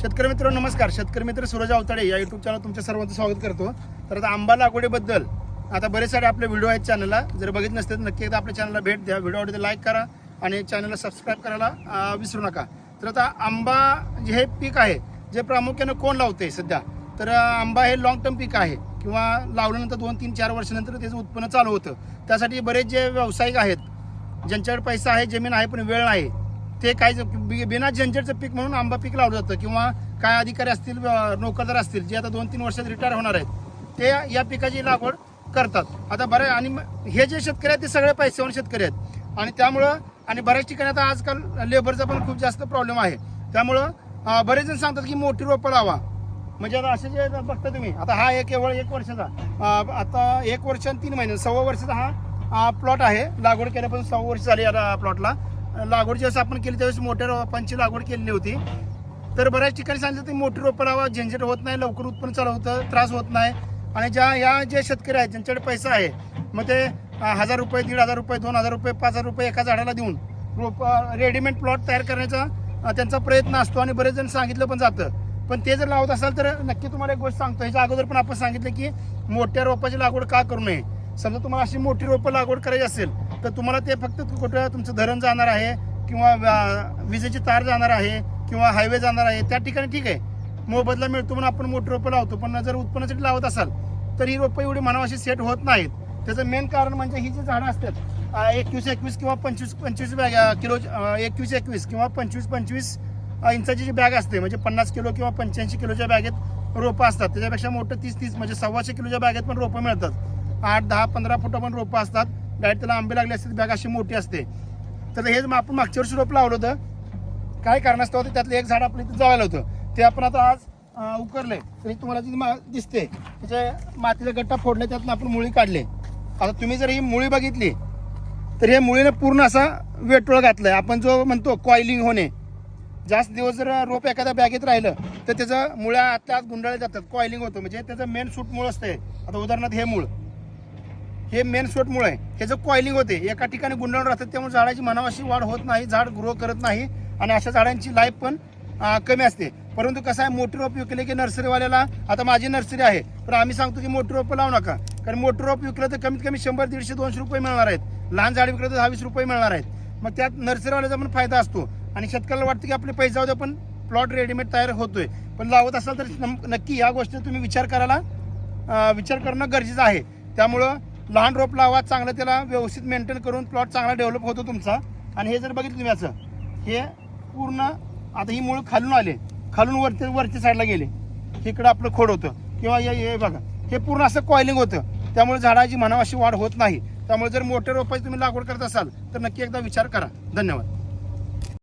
शेतकरी मित्र नमस्कार. शेतकरी मित्र सूरज अवताडे या युट्यूब चॅनल तुमच्या सर्वांचं स्वागत करतो. तर आता आंबा लागवडीबद्दल आता बरेच सारे आपले व्हिडिओ आहेत चॅनलला जर बघित नसते तर नक्की एकदा आपल्या चॅनलला भेट द्या. व्हिडिओ आवडते लाईक करा आणि चॅनलला सबस्क्राईब करायला विसरू नका. तर आता आंबा जे हे पीक आहे जे प्रामुख्यानं कोण लावते सध्या? तर आंबा हे लॉंग टर्म पीक आहे. किंवा लावल्यानंतर दोन तीन चार वर्षानंतर त्याचं उत्पन्न चालू होतं. त्यासाठी बरेच जे व्यावसायिक आहेत ज्यांच्याकडे पैसा आहे जमीन आहे पण वेळ नाही. ते काय ज- बिना झंझटचं पीक म्हणून आंबा पीक लावलं जातं किंवा काय अधिकारी असतील नोकरदार असतील जे आता दोन तीन वर्षात रिटायर होणार आहेत ते या पिकाची लागवड करतात. आता बरे आणि हे जे शेतकरी आहेत ते सगळे पैसेवान शेतकरी आहेत. आणि त्यामुळं आणि बऱ्याच ठिकाणी आता आजकाल लेबरचा पण खूप जास्त प्रॉब्लेम आहे. त्यामुळं बरेच जण सांगतात की मोठी रोपं लावा. म्हणजे आता असे जे बघता तुम्ही आता हा एक केवळ एक वर्षाचा आता एक वर्ष आणि तीन महिने सव्वा वर्षाचा हा प्लॉट आहे. लागवड केल्यापासून सव्वा वर्ष झाली या प्लॉटला लागवड ज्यावेळेस आपण केली त्यावेळेस मोठ्या रोपांची लागवड केलेली होती तर बऱ्याच ठिकाणी सांगितलं ते मोठी रोपं लावा झंझट होत नाही लवकर उत्पन्न चालू होतं त्रास होत नाही. आणि ज्या या ज्या शेतकरी आहेत ज्यांच्याकडे पैसा आहे मग ते हजार रुपये दीड हजार रुपये दोन हजार रुपये पाच हजार रुपये एका झाडाला देऊन रोप रेडीमेड प्लॉट तयार करण्याचा त्यांचा प्रयत्न असतो आणि बरेच जण सांगितलं पण जातं. पण ते जर लावत असाल तर नक्की तुम्हाला एक गोष्ट सांगतो. ह्याच्या अगोदर पण आपण सांगितलं की मोठ्या रोपाची लागवड का करू नये? समजा तुम्हाला अशी मोठी रोपं लागवड करायची असेल तर तुम्हाला ते फक्त कुठं तुमचं धरण जाणार आहे किंवा विजेची तार जाणार आहे किंवा हायवे जाणार आहे त्या ठिकाणी ठीक आहे. मोबदला मिळतो म्हणून आपण मोठी रोपं लावतो पण जर उत्पन्नासाठी लावत असाल तर ही रोपं एवढी मनावाशी सेट होत नाहीत. त्याचं मेन कारण म्हणजे ही जी झाडं असतात एकवीस एकवीस किंवा पंचवीस पंचवीस बॅग किलो एकवीस एकवीस किंवा पंचवीस पंचवीस इंचाची जी बॅग असते म्हणजे पन्नास किलो किंवा पंच्याऐंशी किलोच्या बॅगेत रोपं असतात. त्याच्यापेक्षा मोठं तीस तीस म्हणजे सव्वाशे किलोच्या बॅगेत पण रोपं मिळतात. आठ दहा पंधरा फुटं पण रोपं असतात. डायरेक्ट त्याला आंबे लागले असते बॅग अशी मोठी असते. तर हेच मग आपण मागच्या वर्षी रोप लावलं होतं काय कारणास्तव होतं त्यातलं एक झाड आपलं इथं जवायला होतं. ते आपण आता आज उकरले. तरी तुम्हाला जी मा- दिसते त्याचे मातीचा गट्टा फोडले त्यातून आपण मुळी काढले. आता तुम्ही जर ही मुळी बघितली तर हे मुळीनं पूर्ण असा वेटोळ आहे आपण जो म्हणतो कॉइलिंग होणे. जास्त दिवस जर रोप एखाद्या बॅगेत राहिलं तर त्याचं मुळ्या आतल्या आत गुंडाळल्या जातात. कॉइलिंग होतं. म्हणजे त्याचं मेन सूट मूळ असते आता उदाहरणार्थ हे मूळ. हे मेन सूट आहे हे जर कॉइलिंग होते एका ठिकाणी गुंडाळून राहतात त्यामुळे झाडाची मनावाशी वाढ होत नाही झाड ग्रो करत नाही आणि अशा झाडांची लाईफ पण कमी असते. परंतु कसं आहे मोठी रोप विकले की नर्सरीवाल्याला आता माझी नर्सरी आहे तर आम्ही सांगतो की मोठी रोपं लावू नका. कारण मोठी रोप विकलं तर कमीत कमी शंभर दीडशे दोनशे रुपये मिळणार आहेत. लहान झाड विकलं तर दहा वीस रुपये मिळणार आहेत. मग त्यात नर्सरीवाल्याचा पण फायदा असतो. आणि शेतकऱ्याला वाटतं की आपले पैसे जाऊ दे पण प्लॉट रेडीमेड तयार होतोय. पण लावत असाल तर नक्की या गोष्टी तुम्ही विचार करायला विचार करणं गरजेचं आहे. त्यामुळं लहान रोप लावा चांगलं त्याला व्यवस्थित मेंटेन करून प्लॉट चांगला डेव्हलप होतो तुमचा. आणि हे जर बघितलं तुम्ही याचं हे पूर्ण आता ही मुळं खालून आले खालून वरती वरच्या साईडला गेले. इकडं आपलं खोड होतं. किंवा हे हे बघा हे पूर्ण असं कॉइलिंग होतं. त्यामुळे झाडाची म्हणावाशी वाढ होत नाही. त्यामुळे जर मोठ्या रोपाची तुम्ही लागवड करत असाल तर नक्की एकदा विचार करा. धन्यवाद.